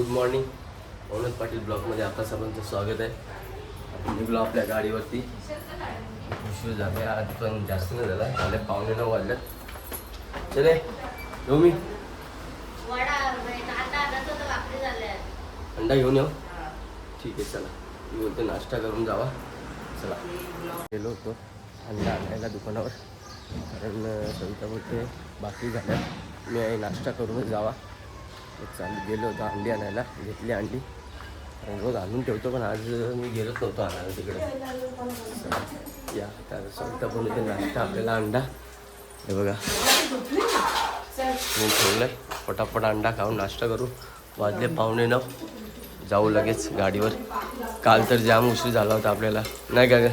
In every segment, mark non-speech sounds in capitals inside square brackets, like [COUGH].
Good morning onus Patil ब्लॉगमध्ये आपल्या सर्वांचं स्वागत आहे. निघलो आपल्या गाडीवरती. उशीर झाले आज पण जास्त नाही झाला. झाले पावणे नऊ वाजल्यात चले येऊ मी. आता आता झाल्या अंडा घेऊन येऊ. ठीक आहे चला. मी बोलतो नाश्ता करून जावा. चला. गेलो होतो अंडा आणायला दुकानावर. कारण सविता बोलते बाकी झाल्या. मी नाश्ता करूनच जावा. चालू गेलो होतो अंडी आणायला घेतली अंडी. रोज आणून ठेवतो पण आज मी गेलोच नव्हतो आणायला तिकडे. या तर सविता बोलते नाश्ता आपल्याला अंडा. हे बघा. मी ठेवलं आहे पटापट अंडा खाऊन नाश्ता करू. वाजले पाहुणे नऊ. जाऊ लगेच गाडीवर. काल तर जाम उशीर झाला होता आपल्याला. नाही का ग?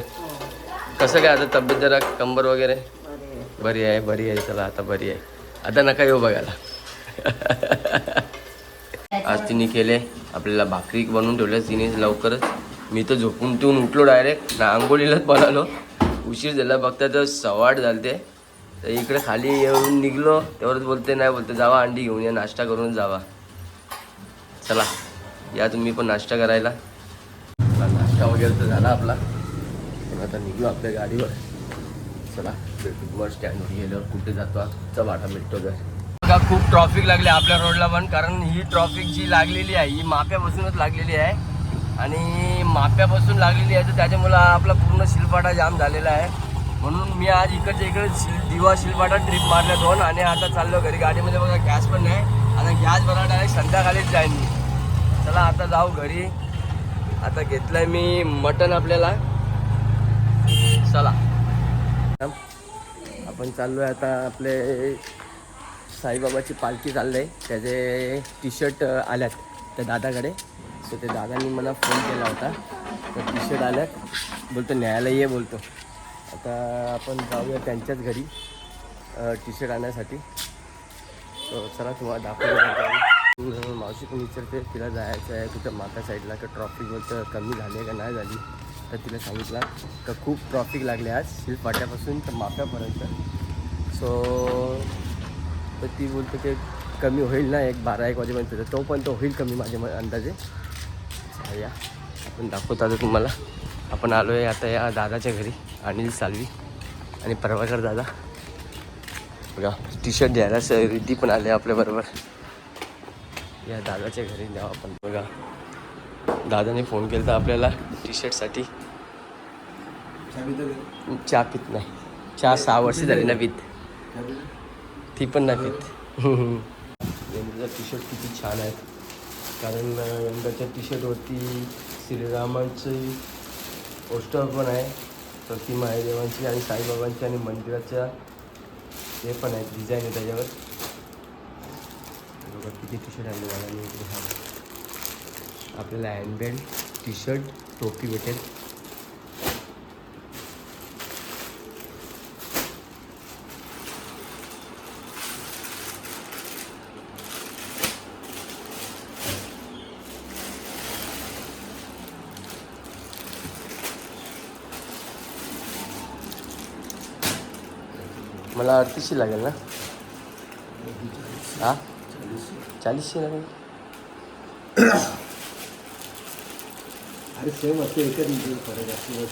कसं काय आता तब्येत जरा कंबर वगैरे? बरी आहे बरी आहे. चला आता बरी आहे. आता नका येऊ बघायला. [LAUGHS] आज तिने केले. आपल्याला भाकरी बनवून ठेवल्या तिने लवकरच. मी तर झोपून ठेवून उठलो डायरेक्ट आंघोळीलाच बनवलो उशीर झाला बघता तर सवाट झालते. तर इकडे खाली येऊन निघलो. तेवढंच बोलते नाही बोलते जावा अंडी घेऊन या नाश्ता करून जावा. चला या तुम्ही पण नाश्ता करायला. नाश्ता वगैरे तर झाला आपला. पण आता निघलो आपल्या गाडीवर. चला मग स्टँडवर गेल्यावर कुठे जातो? आजचा वाटा भेटतो तर का खूप ट्रॉफिक लागली आपल्या रोडला पण कारण ही ट्रॉफिक जी लागलेली आहे ही माप्यापासूनच लागलेली आहे. आणि माप्यापासून लागलेली आहे तर त्याच्यामुळं आपला पूर्ण शिलपाटा जाम झालेला आहे. म्हणून मी आज इकडच्या इकडे शिल दिवा शिलपाटा ट्रिप मारल्या दोन आणि आता चाललो घरी. गाडीमध्ये बघा गॅस पण नाही आता गॅस भरा डायरेक्ट संध्याकाळीच जाईन मी. चला आता जाऊ घरी. आता घेतलंय मी मटन आपल्याला. चला. आपण चाललो आहे आता आपले साईबाबाची पालखी चाललंय. त्याचे टी शर्ट आल्यात त्या दादाकडे. तर त्या दादांनी मला फोन केला होता. तर टी शर्ट आल्यात. बोलतो न्यायालय ये बोलतो. आता आपण जाऊया त्यांच्याच घरी टी शर्ट आणण्यासाठी तर चला तुम्हाला दाखवतो मावशी पण विचारते तिला जायचं आहे कुठं? माता साईडला का ट्रॉफिक बोलतं कमी झाली का नाही झाली? तर तिला सांगितलं तर खूप ट्रॉफिक लागले आज शिलपाट्यापासून तर माफ्यापर्यंत. सो तर ती बोलते की कमी होईल ना एक बारा एक वाजेपर्यंत तर तो पण तो होईल कमी माझ्या अंदाजे. या आपण दाखवतो आता तुम्हाला. आपण आलो आहे आता या दादाच्या घरी अनिल सालवी आणि प्रभाकर दादा. बघा टी शर्ट द्यायला रिद्धी पण आले आपल्याबरोबर या दादाच्या घरी द्यावं आपण. बघा दादाने फोन केला आपल्याला टी शर्टसाठी चहा पित नाही. चहा सहा वर्ष झाली ना पित ती पण नाही पित टी शर्ट किती छान आहेत. कारण यंदाच्या टी शर्टवरती श्रीरामांची पोस्टर पण आहे. प्रतिमा आहे देवांची आणि साईबाबांची आणि मंदिराच्या हे पण आहेत डिझाईन आहे त्याच्यावर. बघा किती टी शर्ट आणले मला इकडे हा. आपल्याला हँडबेल्ट टी शर्ट टोपी भेटेल. मला अडतीसशे लागेल ना? हा? चाळीसशे लागेल. अरे सेम असते एकच इंची फरक असते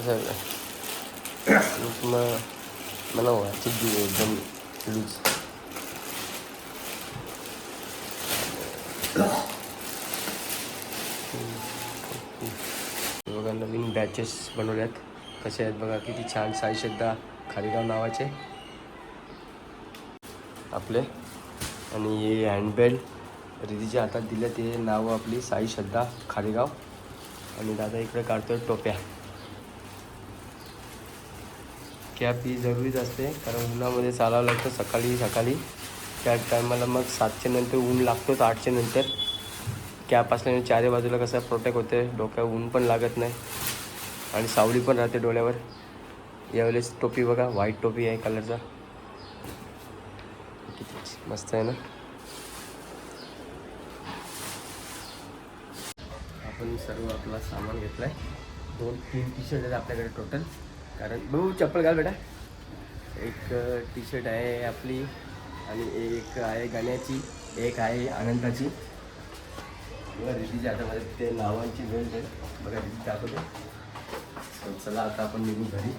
असं? मग मला जी एकदम लूज बघा नवीन बॅचेस बनवल्यात. कसे आहेत बघा किती छान साई श्रद्धा खारीगाव नावाचे. आपले. आणि हे हँडबेल्ट रिधीच्या हातात दिले ते नाव आपली साई श्रद्धा खारीगाव. आणि दादा इकडे काढतोय टोप्या. कॅप ही जरुरीच असते कारण उन्हामध्ये चालावं लागतं सकाळी सकाळी. त्या टायमाला मग सातच्या नंतर ऊन लागतोच आठच्या नंतर. कॅप असल्याने चारही बाजूला कसं प्रोटेक्ट होते डोक्यावर ऊन पण लागत नाही. आणि सावली पण राहते डोळ्यावर. यावेळेस टोपी बघा व्हाईट टोपी आहे कलरचा किती मस्त आहे ना? आपण सर्व आपला सामान घेतलाय. दोन तीन टी शर्ट आहेत आपल्याकडे टोटल कारण भाऊ चप्पल घाल बेटा. एक टी शर्ट आहे आपली आणि एक आहे गाण्याची एक आहे आनंदाची. बघा रिद्धीच्या हातामध्ये ते नावांची वेळ आहे. बघा रिद्धी दाखवते. चला आता आपण निघू घरी.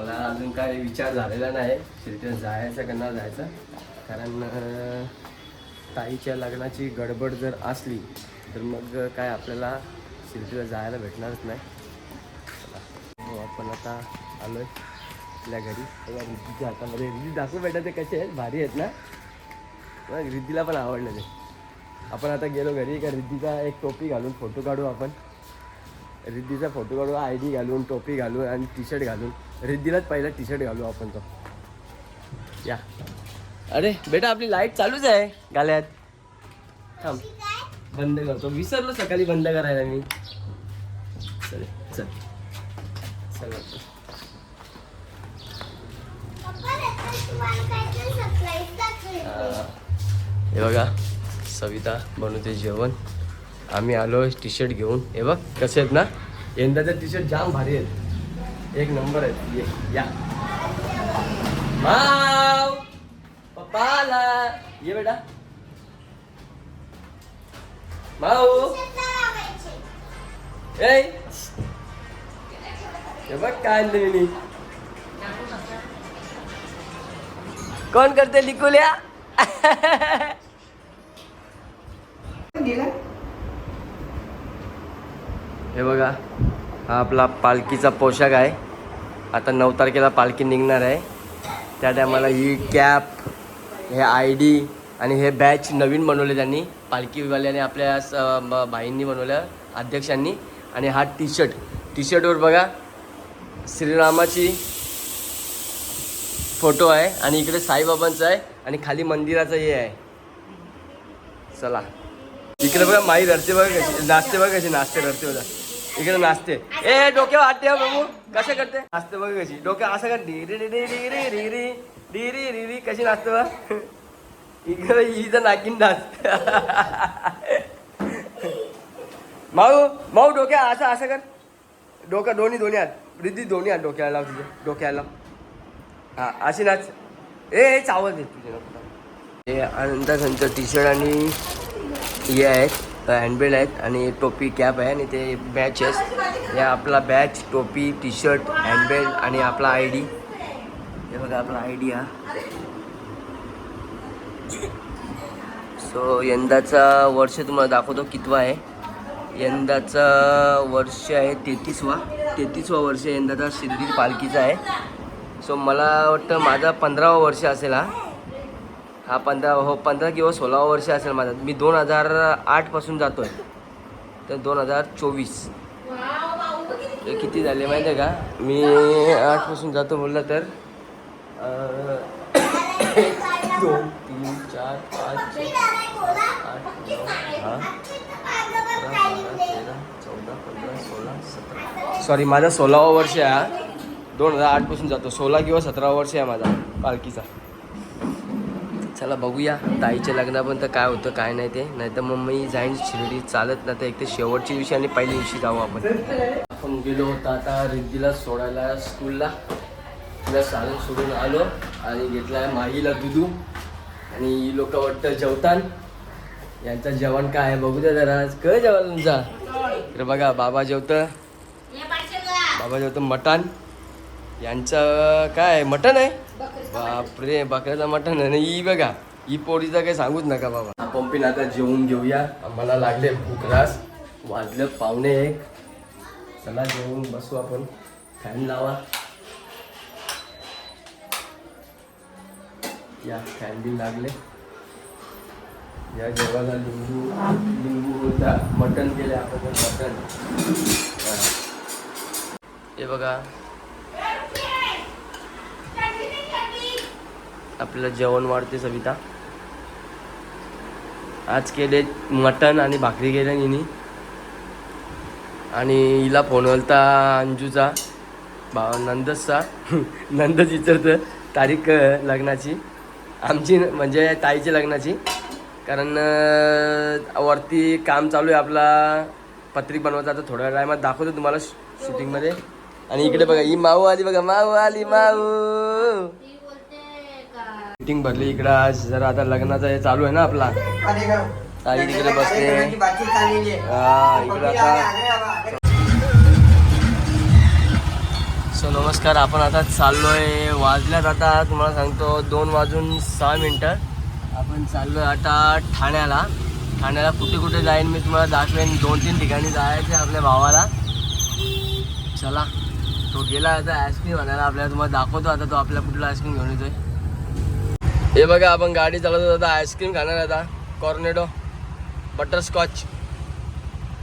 मला अजून काय विचार झालेला नाही. शिर्डीला जायचं का ना जायचं? कारण ताईच्या लग्नाची गडबड जर असली तर मग काय आपल्याला शिर्डीला जायला भेटणारच नाही. हो आपण आता आलो आहे आपल्या घरी. तेव्हा रिद्धीच्या हातामध्ये. रिद्धी दाखवू बेटा ते कसे आहेत? भारी आहेत ना? मग रिद्धीला पण आवडलं ते. आपण आता गेलो घरी का रिद्धीचा एक टोपी घालून फोटो काढू आपण? रिद्धीचा फोटो काढू आय डी घालून टोपी घालून आणि टी शर्ट घालून. रिद्धीलाच पहिला टी शर्ट घालू आपण तो. या. अरे बेटा आपली लाइट चालूच आहे. गाल्यात. थांब. बंद करतो. विसरलो सकाळी बंद करायला मी. चल चल. चल हे. बघा सविता बनवते जेवण. आम्ही आलो टी शर्ट घेऊन. हे बघ कसे आहेत ना? यंदाचे टी शर्ट जाम भारी आहेत. एक नंबर आहेत ये या. माव पप्पा आला ये बेटा. माऊ ए. हे बघ काय मी कोण करते लिकुल्या हे बघा. हा आपला पालखीचा पोशाख आहे. आता नऊ तारखेला पालखी निघणार आहे. त्या टायमाला ही कॅप हे आय डी आणि हे बॅच नवीन बनवले त्यांनी. पालखीवाल्याने आपल्या स भाईंनी बनवल्या अध्यक्षांनी. आणि हा टी शर्ट टी शर्टवर बघा श्रीरामाची फोटो आहे आणि इकडे साईबाबांचं आहे आणि खाली मंदिराचं हे आहे. चला. इकडे बघा माई रडते बघा कशी नाचते बघा कशी नाचते रडते बघा. इकडे नाचते ए डोक्या आते बघू बाबू कसं करते नाचते बघ कशी डोक्या असं कर डी री डी री री री री डी री री री कशी नाचते बघ इकडे हिचं नाकीन नाच माऊ माऊ डोक्या असं असं कर डोकं दोन्ही दोन्ही हात रिद्धी दोन्ही हात डोक्याला लाव तुझ्या डोक्याला हा अशी नाच ए ए, चावत आहे तुझ्या ए हे आनंदाचं टी शर्ट आणि हे आहेत हँडबेल्ट आहेत आणि टोपी कॅप आहे आणि ते बॅच आहेत. हे आपला बॅच टोपी टी शर्ट हँडबेल आणि आपला आय डी हे बघा आपला आय डी हा. सो यंदाचा वर्ष तुम्हाला दाखवतो कितवा आहे. यंदाचा वर्ष आहे तेहतीसवा. तेहतीसवा वर्ष यंदाचा शिर्डी पालखीचा आहे. सो मला वाटतं माझा पंधरावा वर्ष असेल हा. हा पंधरा हो पंधरा किंवा सोळावा वर्ष असेल माझा. मी दोन हजार आठपासून जातो आहे तर दोन हजार चोवीस. हे किती झाले माहिती आहे का? मी आठपासून जातो बोललं तर [COUGHS] दोन तीन चार पाच आठ नऊ दहा अकरा बारा तेरा चौदा पंधरा सोळा सतरा. सॉरी माझा सोळावा वर्ष आहे हा. दोन हजार आठपासून जातो. सोळा किंवा सतरावा वर्ष आहे माझा पालखीचा. चला बघूया. ताईच्या लग्नापर्यंत काय होतं काय नाही ते. नाही तर मग मी जाईन शिर्डी. चालत नाही तर एक तर शेवटची दिवशी आणि पहिल्या दिवशी जाऊ आपण. आपण गेलो होतो आता रिद्धीला सोडायला स्कूलला तिला शाळेत सोडून आलो आणि घेतला माहीला दुधू. आणि ही लोक वाटतं जेवतान. यांचं जेवण काय आहे बघू द्या जरा. काय जेवण तुमचा? तर बघा बाबा जेवतं. बाबा जेवतं मटण. यांचं काय? मटण आहे? बापरे बकऱ्याचं मटण आहे. आणि ही बघा ही पोळीचं काही सांगूच नका बाबा. पंपीन आता जेवून घेऊया. आम्हाला लागले भूक रास. वाजलं पावणे एक. चला जेवून बसू आपण. फॅन लावा. या फॅन बी लागले. या जेवायला लिंबू लिंबू होता. मटण केले आपण मटण. हा. हे बघा आपल्याला जेवण वाढते सविता. आज केले मटण आणि भाकरी केल्या हिनी आणि हिला फोन होता अंजूचा बा नंदसचा [LAUGHS] नंदच विचारतं तारीख लग्नाची? आमची न- म्हणजे ताईच्या लग्नाची. कारण वरती काम चालू आहे आपला. पत्रिक बनवायचा आता थोड्या टायमात दाखवतो तुम्हाला शूटिंगमध्ये. आणि इकडे बघा ही माऊ आली बघा माऊ आली माऊ. मीटिंग भरली इकडं. आज जरा आता लग्नाचं हे चालू आहे ना आपला. ताई तिकडे बसते हा, इकडे आता सो नमस्कार. आपण आता चाललोय वाजल्यात आता. तुम्हाला सांगतो दोन वाजून सहा मिनटं. आपण चाललोय आता ठाण्याला. ठाण्याला कुठे कुठे जाईन मी तुम्हाला दाखवेन. दोन तीन ठिकाणी जायचं आपल्या भावाला. चला. तो गेला आता आईस्क्रीम आणायला. आपल्याला तुम्हाला दाखवतो आता तो आपल्या कुठला आईस्क्रीम घेऊन येतोय. हे बघा आपण गाडी चालवत आता आईस्क्रीम खाणार आता. कॉर्नेडो बटरस्कॉच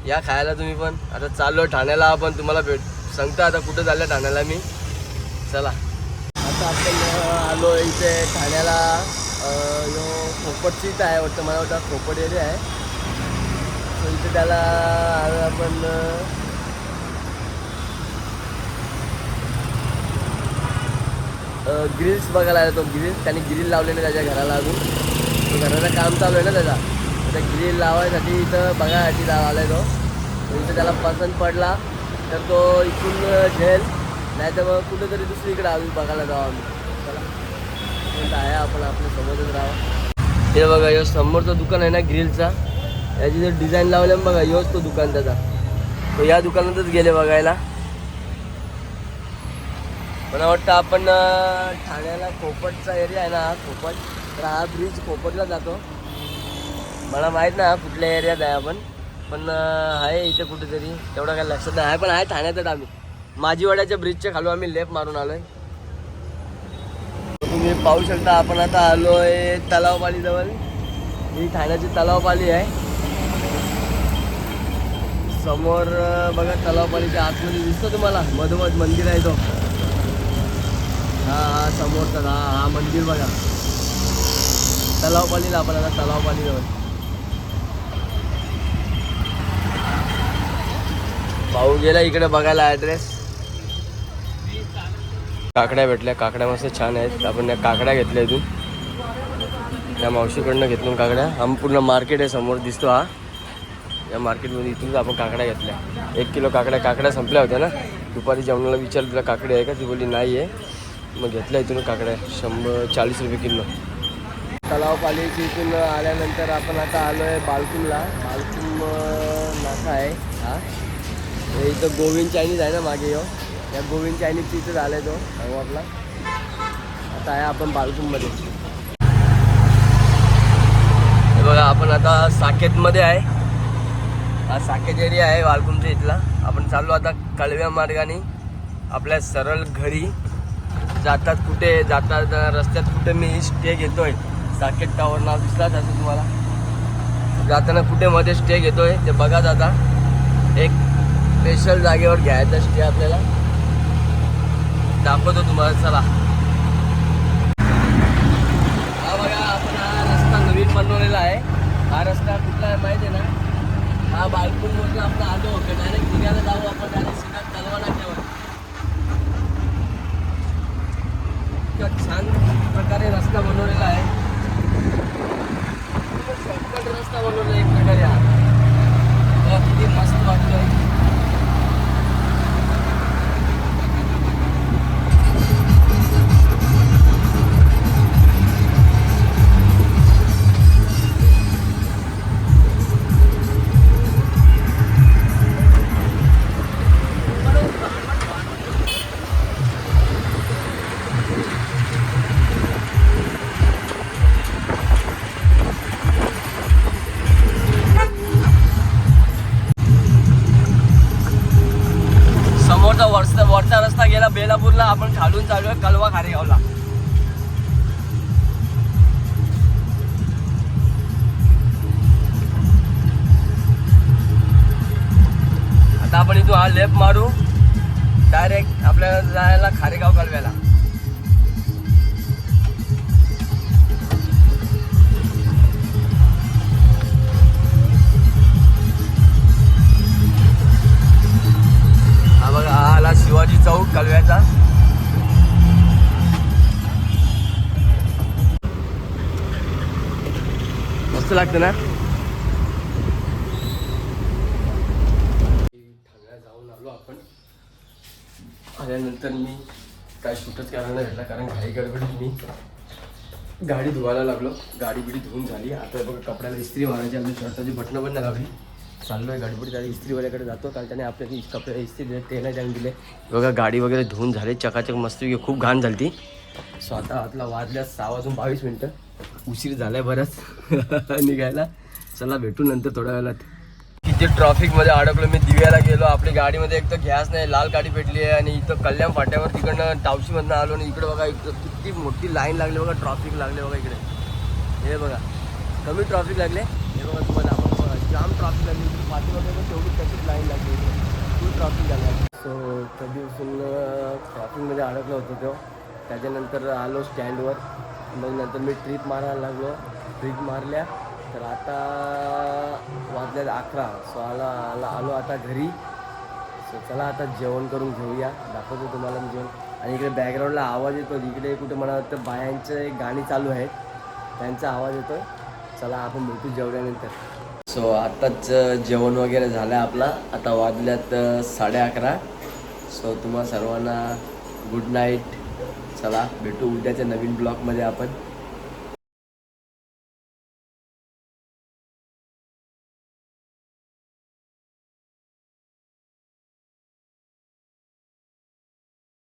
या खायला तुम्ही पण. आता चाललो ठाण्याला. आपण तुम्हाला भेट सांगतो आता कुठं चाललं ठाण्याला मी. चला. आता आपण आलो इथे ठाण्याला. अं, यो खोपटची इथं आहे वाटतं. मला वाटतं खोपट एरिया आहे. So इथे त्याला आलो आपण ग्रिल्स बघायला आला तो ग्रिल्स त्याने ग्रिल लावलेले त्याच्या घराला अजून. तो घराचं काम चालू आहे ना त्याचा. त्या ग्रिल लावायसाठी इथं बघायसाठी आला आहे तो. इथं त्याला पसंत पडला. तर तो इथून झेल नाही तर मग कुठेतरी दुसरीकडे आम्ही बघायला जाऊ आम्ही. चला. आहे आपण आपल्या सोबतच राहा हे बघा यो समोरचं दुकान आहे ना ग्रिलचा याची जर डिझाईन लावले बघा योच तो दुकान त्याचा. तो या दुकानातच गेले बघायला. मला वाटतं आपण ठाण्याला कोपटचा एरिया आहे ना हा खोपट तर हा ब्रिज कोपटला जातो. मला माहीत नाही कुठल्या एरियात आहे आपण. पण आहे इथे कुठेतरी. तेवढं काय लक्षात नाही. आहे पण आहे ठाण्यातच आम्ही. माझीवाड्याच्या ब्रिजच्या खालून आम्ही लेप मारून आलो आहे तुम्ही पाहू शकता आपण आता आलो आहे तलावपालीजवळ. ही ठाण्याची तलावपाली आहे. समोर बघा तलावपालीच्या आतमध्ये दिसतो तुम्हाला. मधोमध मंदिर आहे तो. हा हा समोरचा हा हा मंदिर बघा. तलावपालीला आपण आता तलावपालीजवळ भाऊ गेला इकडे बघायला ॲड्रेस काकड्या भेटल्या काकड्या मस्त छान आहेत. आपण या काकड्या घेतल्या इथून. त्या मावशीकडनं घेतलो काकड्या. हा पूर्ण मार्केट आहे समोर दिसतो हा. या मार्केटमध्ये इथूनच आपण काकड्या घेतल्या. एक किलो काकड्या काकड्या संपल्या होत्या ना. दुपारी जेवणाला विचारलं तुला काकडी आहे का? ती बोलली नाही आहे. मग घेतल्या इथून काकड्या शंभर चाळीस रुपये किलो. तलाव पालीची इथून आल्यानंतर आपण आता आलो आहे बालकुमला बालकुम नाका आहे हा. हे इथं गोविंद चायनीज आहे ना मागे यो. या गोविंद चायनीजची इथं झाला आहे तो अवॉर्डला आता आहे आपण बालकुममध्ये बघा आपण आता साकेतमध्ये आहे. हा साकेत एरिया आहे वालकुमच्या इथला. आपण चाललो आता कळव्या मार्गाने. आपल्या सरळ घरी. जातात कुठे जातात रस्त्यात कुठे मी स्टे घेतोय. साकेत टावर नाव दिसलाच असं तुम्हाला? जाताना कुठे मध्ये स्टे घेतोय ते बघा जाता एक स्पेशल जागेवर घ्यायचा स्टे आपल्याला. दाखवतो तुम्हाला चला. हा बघा आपण हा रस्ता नवीन बनवलेला आहे. हा रस्ता कुठला आहे माहिती आहे ना? हा बालपूरमधून आपण आलो होतो. डायरेक्ट पुण्याला जाऊ आपण आपण इथून हा लेफ्ट मारू. डायरेक्ट आपल्याला जायला खारेगाव कालव्याला. हा बघा हा आला शिवाजी चौक कलव्याचा. मस्त लागतं ना ठाण्याला जाऊन आलो आपण. आल्यानंतर मी काय शूटच करायला भेटला कारण घाई गडबडीत मी गाडी धुवायला लागलो. गाडी बिडी धुवून झाली. आता बघा कपड्याला इस्त्री मारायची अजून शर्टाची बटणं पण लागली चाललो आहे गाडीपुढे त्याला इस्त्रीवाल्याकडे जातो. कारण त्याने आपल्याला कपडे इस्त्री दिले ते नाही त्याने दिले. बघा गाडी वगैरे धुवून झाले. चकाचक मस्त खूप घाण झाली ती. स्वतः आता आतला वाजल्या सहा वाजून बावीस मिनटं. उशीर झालाय बराच. [LAUGHS] निघायला. चला भेटू नंतर थोड्या वेळात. किती ट्रॉफिकमध्ये अडकलो मी दिव्याला गेलो. आपली गाडीमध्ये एक तर गॅस नाही लाल गाडी भेटली आहे आणि इथं कल्याण फाट्यावर तिकडनं टावशीमधनं आलो आणि इकडे बघा इकडं किती मोठी लाईन लागली बघा ट्रॉफिक लागले बघा इकडे. हे बघा कमी ट्रॉफिक लागले. हे बघा तुम्हाला आपण बघा जाम ट्रॉफिक लागली. पाठी वगैरे तेवढी तशीच लाईन लागली फुल ट्रॉफिक झाला सो कधीपासून ट्रॉफिकमध्ये अडकलो होतो तो त्याच्यानंतर आलो स्टँडवर मग नंतर मी ट्रीप मारायला लागलो. ट्रिप मारल्या. तर आता वाजल्यात अकरा. सो आला आला आलो आता घरी. सो चला आता जेवण करून घेऊया. दाखवतो तुम्हाला मी जेवण. आणि इकडे बॅकग्राऊंडला आवाज येतो. इकडे कुठे मला वाटतं बायांचे गाणी चालू आहेत. त्यांचा आवाज येतो. चला आपण भेटू जेवल्यानंतर. सो आत्ताच जेवण वगैरे झालं आहे आपला. आता वाजल्यात साडे अकरा. सो तुम्हा सर्वांना गुड नाईट चला भेटू उद्याच्या नवीन ब्लॉगमध्ये आपण.